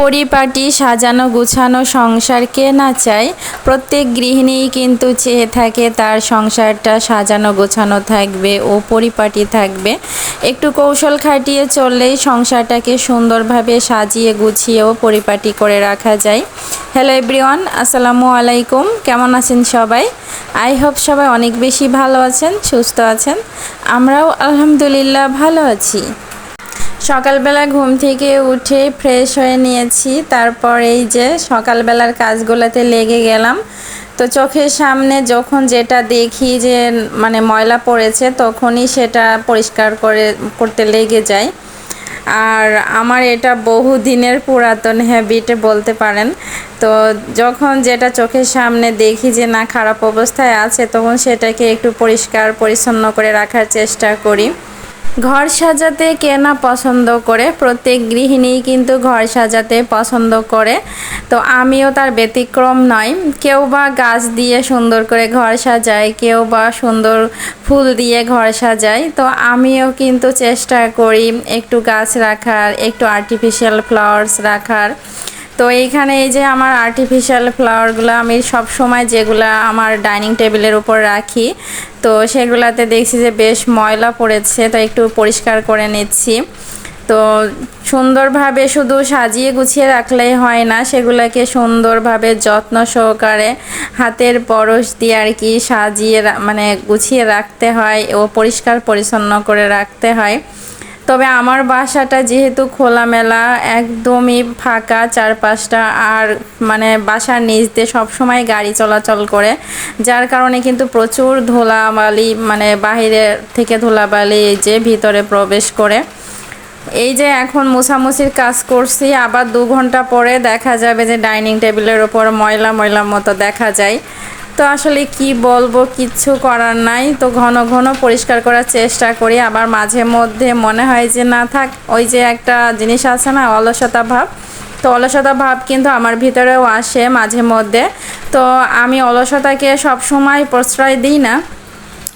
পরিপাটি, সাজানো, গুছানো সংসার কে না চায়? প্রত্যেক গৃহিণীই কিন্তু চেয়ে থাকে তার সংসারটা সাজানো, গোছানো থাকবে ও পরিপাটি থাকবে। একটু কৌশল খাটিয়ে চললেই সংসারটাকে সুন্দরভাবে সাজিয়ে, গুছিয়ে ও পরিপাটি করে রাখা যায়। হ্যালো এভরিওয়ান, আসসালামু আলাইকুম। কেমন আছেন সবাই? আই হোপ সবাই অনেক বেশি ভালো আছেন, সুস্থ আছেন। আমরাও আলহামদুলিল্লাহ ভালো আছি। সকালবেলা ঘুম থেকে উঠে ফ্রেশ হয়ে নিয়েছি। তারপর এই যে সকালবেলার কাজগুলোতে লেগে গেলাম। তো চোখের সামনে যখন যেটা দেখি যে মানে ময়লা পড়েছে, তখনই সেটা পরিষ্কার করে, করতে লেগে যায়। আর আমার এটা বহু দিনের পুরাতন হ্যাবিট বলতে পারেন। তো যখন যেটা চোখের সামনে দেখি যে, না, খারাপ অবস্থায় আছে, তখন সেটাকে একটু পরিষ্কার, পরিচ্ছন্ন করে রাখার চেষ্টা করি। ঘর সাজাতে কে না পছন্দ করে, প্রত্যেক গৃহিণী কিন্তু ঘর সাজাতে পছন্দ করে। তো আমিও তার ব্যতিক্রম নয় কেউ বা গাছ দিয়ে সুন্দর করে ঘর সাজায়, কেউ বা সুন্দর ফুল দিয়ে ঘর সাজায়। তো আমিও কিন্তু চেষ্টা করি একটু গাছ রাখার, একটু আর্টিফিশিয়াল ফ্লাওয়ার্স রাখার। তো এইখানে এই যে আমার আর্টিফিশিয়াল ফ্লাওয়ারগুলো আমি সব সময় যেগুলো আমার ডাইনিং টেবিলের উপর রাখি তো সেগুলাতে দেখছি যে বেশ ময়লা পড়েছে, তো একটু পরিষ্কার করে নিচ্ছি। তো সুন্দরভাবে শুধু সাজিয়ে গুছিয়ে রাখলেই হয় না, সেগুলোকে সুন্দরভাবে যত্ন সহকারে হাতের পরশ দিয়ে আর কি সাজিয়ে মানে গুছিয়ে রাখতে হয় ও পরিষ্কার পরিচ্ছন্ন করে রাখতে হয়। তবে আমার বাসাটা যেহেতু খোলামেলা, একদমই ফাঁকা চারপাশটা আর মানে বাসার নিচ দিয়ে সবসময় গাড়ি চলাচল করে, যার কারণে কিন্তু প্রচুর ধুলাবালি মানে বাহিরে থেকে ধুলাবালি যে ভিতরে প্রবেশ করে। এই যে এখন মুছামুছির কাজ করছি, আবার দু ঘণ্টা পরে দেখা যাবে যে ডাইনিং টেবিলের ওপর ময়লা ময়লার মতো দেখা যায়। তো আসলে কি বলব কিচ্ছু করার নাই। তো ঘন ঘন পরিষ্কার করার চেষ্টা করি। আবার মাঝে মধ্যে মনে হয় যে, না থাক, ওই যে একটা জিনিস আছে না, অলসতা ভাব। তো অলসতা ভাব কিন্তু আমার ভিতরেও আসে মাঝে মধ্যে। তো আমি অলসতাকে সব সময় প্রশ্রয় দিই না।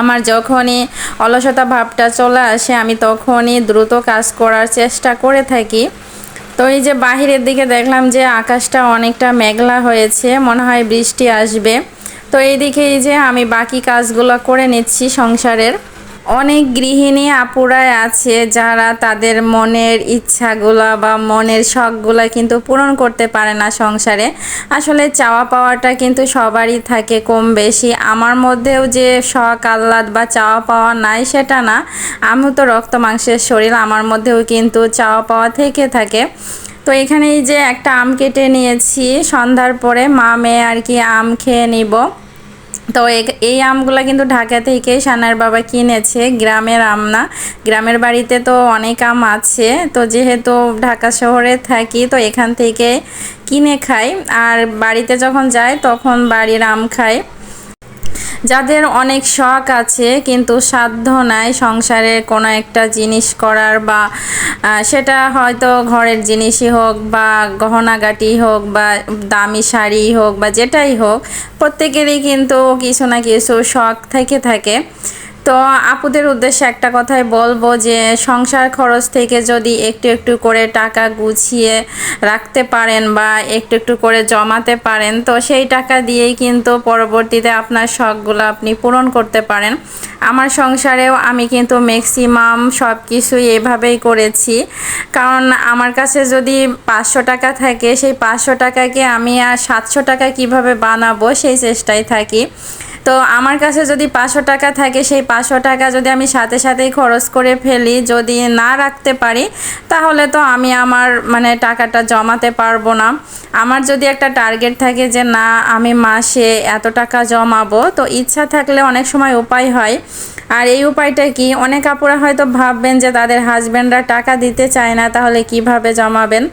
আমার যখনই অলসতা ভাবটা চলে আসে, আমি তখনই দ্রুত কাজ করার চেষ্টা করে থাকি। তো এই যে বাহিরের দিকে দেখলাম যে, আকাশটা অনেকটা মেঘলা হয়েছে, মনে হয় বৃষ্টি আসবে। তো এইদিকে এই যে আমি বাকি কাজগুলো করে নিচ্ছি সংসারের। অনেক গৃহিণী আপুরাই আছে যারা তাদের মনের ইচ্ছাগুলা বা মনের শখগুলা কিন্তু পূরণ করতে পারে না সংসারে। আসলে চাওয়া পাওয়াটা কিন্তু সবারই থাকে কম বেশি। আমার মধ্যেও যে শখ, আহ্লাদ বা চাওয়া পাওয়া নাই সেটা না। আমিও তো রক্ত মাংসের শরীর, আমার মধ্যেও কিন্তু চাওয়া পাওয়া থেকে থাকে। তো এখানে এই যে একটা আম কেটে নিয়েছি, সন্ধ্যার পরে মা মেয়ে আর কি আম খেয়ে নিব। তো এই আমগুলো কিন্তু ঢাকা থেকে সানার বাবা কিনেছে, গ্রামের আম না। গ্রামের বাড়িতে তো অনেক আম আছে, তো যেহেতু ঢাকা শহরে থাকি, তো এখান থেকে কিনে খাই। আর বাড়িতে যখন যাই, তখন বাড়ির আম খাই। যাদের অনেক শখ আছে, কিন্তু সাধ্য নাই সংসারের কোনো একটা জিনিস করার বা সেটা হয়তো ঘরের জিনিসই হোক বা গহনাগাটি হোক বা দামি শাড়ি হোক বা যেটাই হোক, প্রত্যেকেরই কিন্তু কিছু না কিছু শখ থেকে থাকে। তো আপুদের উদ্দেশ্যে একটা কথাই বলব যে সংসার খরচ থেকে যদি একটু একটু করে টাকা গুছিয়ে রাখতে পারেন বা একটু একটু করে জমাতে পারেন, তো সেই টাকা দিয়েই কিন্তু পরবর্তীতে আপনার শখগুলো আপনি পূরণ করতে পারেন। আমার সংসারেও আমি কিন্তু ম্যাক্সিমাম সব কিছুই এভাবেই করেছি। কারণ আমার কাছে যদি পাঁচশো টাকা থাকে, সেই পাঁচশো টাকাকে আমি আর সাতশো টাকা কীভাবে বানাবো সেই চেষ্টায় থাকি। তো আমার কাছে যদি পাঁচশো টাকা থাকে, সেই পাঁচশো টাকা যদি আমি সাথে সাথেই খরচ করে ফেলি, যদি না রাখতে পারি, তাহলে তো আমি আমার মানে টাকাটা জমাতে পারব না। আমার যদি একটা টার্গেট থাকে যে, না, আমি মাসে এত টাকা জমাবো, তো ইচ্ছা থাকলে অনেক সময় উপায় হয়। আর এই উপায়টা কি? অনেক আপুরা হয়তো ভাববেন যে, তাদের হাজব্যান্ডরা টাকা দিতে চায় না, তাহলে কীভাবে জমাবেন?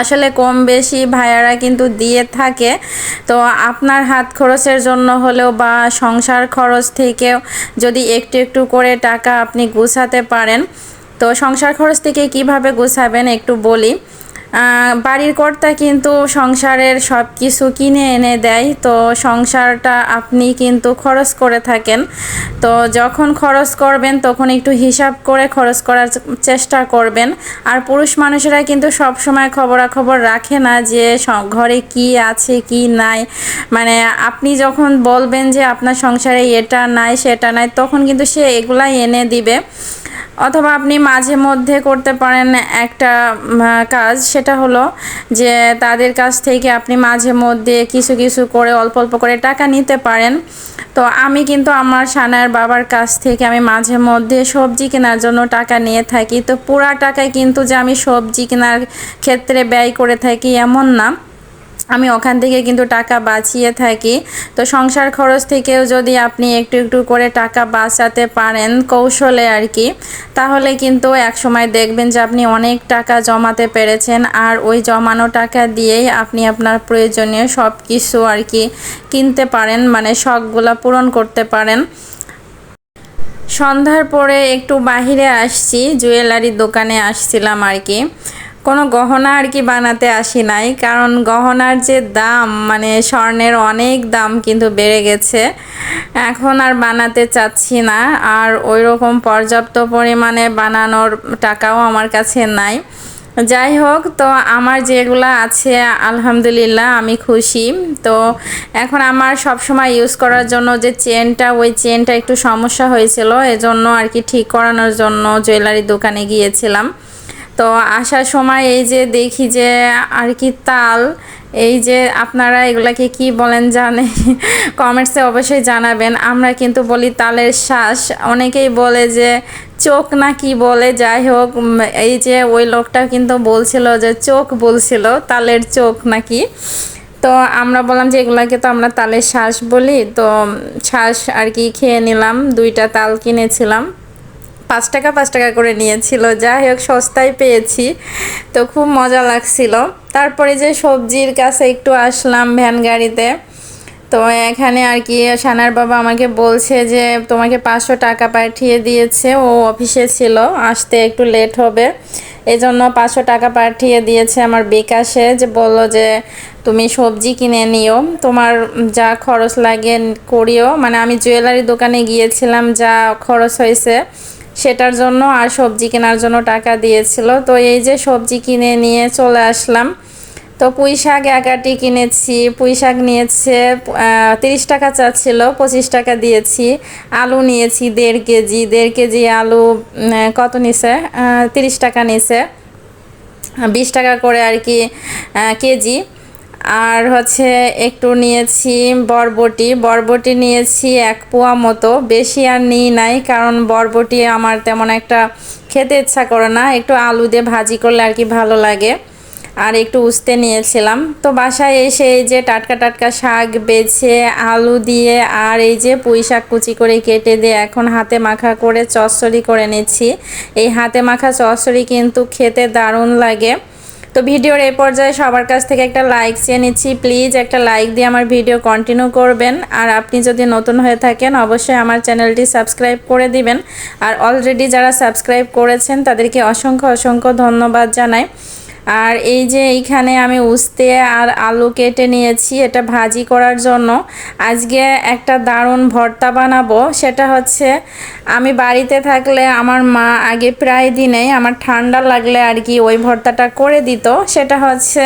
আসলে কম বেশি ভাইয়ারা কিন্তু দিয়ে থাকে। তো আপনার হাত খরচের জন্য হলেও বা সংসার খরচ থেকেও যদি একটু একটু করে টাকা আপনি গুছাতে পারেন, তো সংসার খরচ থেকে কীভাবে গুছাবেন একটু বলি। বাড়ির কর্তা কিন্তু সংসারের সব কিছু কিনে এনে দেয়। তো সংসারটা আপনি কিন্তু খরচ করে থাকেন। তো যখন খরচ করবেন, তখন একটু হিসাব করে খরচ করার চেষ্টা করবেন। আর পুরুষ মানুষেরা কিন্তু সব সময় খবরাখবর রাখে না যে ঘরে কি আছে, কি নাই। মানে আপনি যখন বলবেন যে আপনার সংসারে এটা নাই, সেটা নাই, তখন কিন্তু সে এগুলাই এনে দিবে। অথবা আপনি মাঝে মধ্যে করতে পারেন একটা কাজ, সেটা হলো যে তাদের কাছ থেকে আপনি মাঝে মধ্যে কিছু কিছু করে, অল্প অল্প করে টাকা নিতে পারেন। তো আমি কিন্তু আমার সানার বাবার কাছ থেকে আমি মাঝে মধ্যে সবজি কেনার জন্য টাকা নিয়ে থাকি। তো পুরা টাকায় কিন্তু যে আমি সবজি কেনার ক্ষেত্রে ব্যয় করে থাকি এমন না। আমি ওখান থেকে কিন্তু টাকা বাঁচিয়ে থাকি। তো সংসার খরচ থেকেও যদি আপনি একটু একটু করে টাকা বাঁচাতে পারেন কৌশলে আর কি, তাহলে কিন্তু এক সময় দেখবেন যে আপনি অনেক টাকা জমাতে পেরেছেন আর ওই জমানো টাকা দিয়েই আপনি আপনার প্রয়োজনীয় সব কিছু আর কি কিনতে পারেন মানে শখগুলো পূরণ করতে পারেন। সন্ধ্যার পরে একটু বাহিরে আসছি জুয়েলারির দোকানে আসছিলাম আর কি। কোনো গহনা আর কি বানাতে আসি নাই, কারণ গহনার যে দাম মানে স্বর্ণের অনেক দাম কিন্তু বেড়ে গেছে। এখন আর বানাতে চাচ্ছি না, আর ওই রকম পর্যাপ্ত পরিমাণে বানানোর টাকাও আমার কাছে নাই। যাই হোক, তো আমার যেগুলো আছে, আলহামদুলিল্লাহ আমি খুশি। তো এখন আমার সব সময় ইউজ করার জন্য যে চেনটা, ওই চেনটা একটু সমস্যা হয়েছিল, এজন্য আর কি ঠিক করানোর জন্য জুয়েলারি দোকানে গিয়েছিলাম। তো আসার সময় এই যে দেখি যে আর কি তাল, এই যে আপনারা এগুলাকে কি বলেন জানে কমেন্টসে অবশ্যই জানাবেন। আমরা কিন্তু বলি তালের শ্বাস। অনেকেই বলে যে চোখ না কি বলে, যাই হোক এই যে ওই লোকটা কিন্তু বলছিল যে চোখ বলছিল, তালের চোখ নাকি। তো আমরা বললাম যে এগুলাকে তো আমরা তালের শ্বাস বলি। তো শ্বাস আর কি খেয়ে নিলাম, দুইটা তাল কিনেছিলাম। পাঁচ টাকা পাঁচ টাকা করে নিয়েছিল। যাই হোক, সস্তায় পেয়েছি। তো খুব মজা লাগছিল। তারপরে যে সবজির কাছে একটু আসলাম ভ্যান গাড়িতে। তো এখানে আর কি সানার বাবা আমাকে বলছে যে, তোমাকে পাঁচশো টাকা পাঠিয়ে দিয়েছে। ও অফিসে ছিল, আসতে একটু লেট হবে। এই জন্য পাঁচশো টাকা পাঠিয়ে দিয়েছে আমার বিকাশে। যে বলল যে, তুমি সবজি কিনে নিও। তোমার যা খরচ লাগে করিও। মানে আমি জুয়েলারি দোকানে গিয়েছিলাম, যা খরচ হয়েছে। সেটার জন্য আর সবজি কেনার জন্য টাকা দিয়েছিল। তো এই যে সবজি কিনে নিয়ে চলে আসলাম। তো পুঁই শাক এক একাটি কিনেছি। পুঁই শাক নিয়েছে তিরিশ টাকা চাচ্ছিল, পঁচিশ টাকা দিয়েছি। আলু নিয়েছি দেড় কেজি। দেড় কেজি আলু কত নিছে? তিরিশ টাকা নিছে। বিশ টাকা করে আর কি কেজি। আর হচ্ছে একটু নিয়েছি বরবটি। বরবটি নিয়েছি এক পোয়া মতো। বেশি আর নিই নাই, কারণ বরবটি আমার তেমন একটা খেতে ইচ্ছা করে না। একটু আলু দিয়ে ভাজি করলে আর কি ভালো লাগে। আর একটু উস্তে নিয়েছিলাম। তো বাসায় এসে এই যে টাটকা টাটকা শাক বেছে, আলু দিয়ে আর এই যে পুঁই শাক কুচি করে কেটে দিয়ে এখন হাতে মাখা করে চচ্চড়ি করে নিচ্ছি। এই হাতে মাখা চচ্চড়ি কিন্তু খেতে দারুণ লাগে। তো ভিডিওর এই পর্যায়ে সবার কাছ থেকে একটা লাইক চেয়ে নিচ্ছি। প্লিজ একটা লাইক দিয়ে আমার ভিডিও কন্টিনিউ করবেন। আর আপনি যদি নতুন হয়ে থাকেন, অবশ্যই আমার চ্যানেলটি সাবস্ক্রাইব করে দিবেন। আর অলরেডি যারা সাবস্ক্রাইব করেছেন, তাদেরকে অসংখ্য অসংখ্য ধন্যবাদ জানাই। আর এই যে এইখানে আমি উস্তে আর আলু কেটে নিয়েছি, এটা ভাজি করার জন্য। আজকে একটা দারুণ ভর্তা বানাবো, সেটা হচ্ছে আমি বাড়িতে থাকলে আমার মা আগে প্রায় দিনেই আমার ঠান্ডা লাগলে আর কি ওই ভর্তাটা করে দিত। সেটা হচ্ছে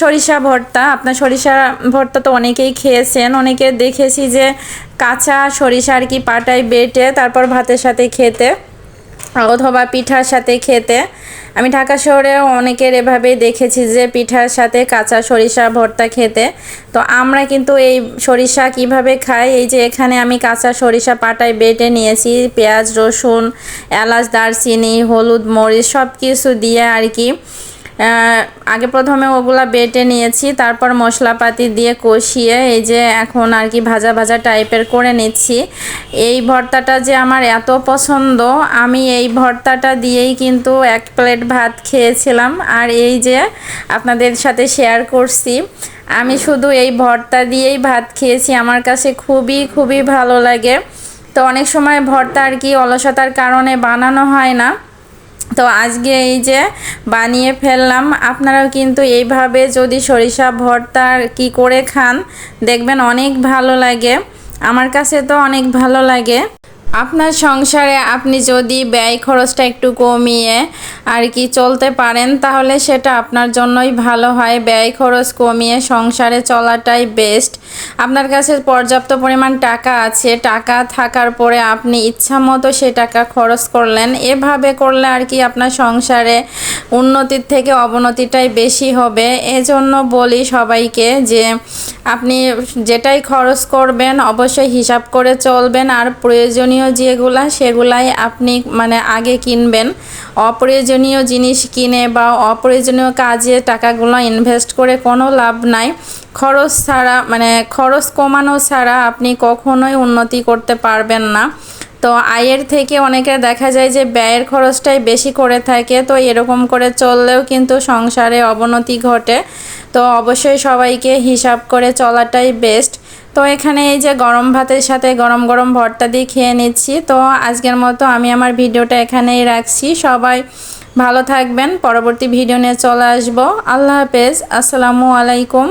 সরিষা ভর্তা। আপনার সরিষা ভর্তা তো অনেকেই খেয়েছেন, অনেকে দেখেছি যে কাঁচা সরিষা আর কি পাটায় বেটে তারপর ভাতের সাথে খেতে, অথবা পিঠার সাথে খেতে। আমি ঢাকা শহরে অনেকের এভাবেই দেখেছি যে পিঠার সাথে কাঁচা সরিষা ভর্তা খেতে। তো আমরা কিন্তু এই সরিষা কীভাবে খাই? এই যে এখানে আমি কাঁচা সরিষা পাটায় বেটে নিয়েছি, পেঁয়াজ, রসুন, এলাচ, দারচিনি, হলুদ, মরিচ সব কিছু দিয়ে আর কি। আগে প্রথমে ওগুলা বেটে নিয়েছি, তারপর মশলাপাতি দিয়ে কষিয়ে এই যে এখন আর কি ভাজা ভাজা টাইপের করে নিচ্ছি। এই ভর্তাটা যে আমার এত পছন্দ, আমি এই ভর্তাটা দিয়েই কিন্তু এক প্লেট ভাত খেয়েছিলাম। আর এই যে আপনাদের সাথে শেয়ার করছি, আমি শুধু এই ভর্তা দিয়েই ভাত খেয়েছি, আমার কাছে খুবই খুবই ভালো লাগে। তো অনেক সময় ভর্তা আর কি অলসতার কারণে বানানো হয় না। তো আজকে এই যে বানিয়ে ফেললাম, আপনারাও কিন্তু এইভাবে যদি সরিষা ভর্তা কি করে খান, দেখবেন অনেক ভালো লাগে। আমার কাছে তো অনেক ভালো লাগে। আপনার সংসারে আপনি যদি ব্যয় খরচটা একটু কমিয়ে আর কি চলতে পারেন, তাহলে সেটা আপনার জন্যই ভালো হয়। ব্যয় খরচ কমিয়ে সংসারে চলাটাই বেস্ট আপনার কাছে পর্যাপ্ত পরিমাণ টাকা আছে, টাকা থাকার পরে আপনি ইচ্ছা মতো সে টাকা খরচ করলেন। এভাবে করলে আর কি আপনার সংসারে উন্নতির থেকে অবনতিটাই বেশি হবে। এজন্য বলি সবাইকে যে আপনি যেটাই খরচ করবেন, অবশ্যই হিসাব করে চলবেন। আর প্রয়োজনীয় যেগুলা সেগুলাই আপনি মানে আগে কিনবেন। অপ্রয়োজনীয় জিনিস কিনে বা অপ্রয়োজনীয় কাজে টাকাগুলো ইনভেস্ট করে কোনো লাভ নাই। খরচ ছাড়া মানে খরচ কমানো ছাড়া আপনি কখনোই উন্নতি করতে পারবেন না। তো আয়ের থেকে অনেকের দেখা যায় যে ব্যয়ের খরচটাই বেশি করে থাকে, তো এরকম করে চললেও কিন্তু সংসারে অবনতি ঘটে। তো অবশ্যই সবাইকে হিসাব করে চলাটাই বেস্ট তো এখানে এই যে গরম ভাতের সাথে গরম গরম ভর্তা দিয়ে খেয়ে নিচ্ছি। তো আজকের মতো আমি আমার ভিডিওটা এখানেই রাখছি। সবাই ভালো থাকবেন। পরবর্তী ভিডিও নিয়ে চলে আসব। আল্লাহ হাফেজ। আসসালামু আলাইকুম।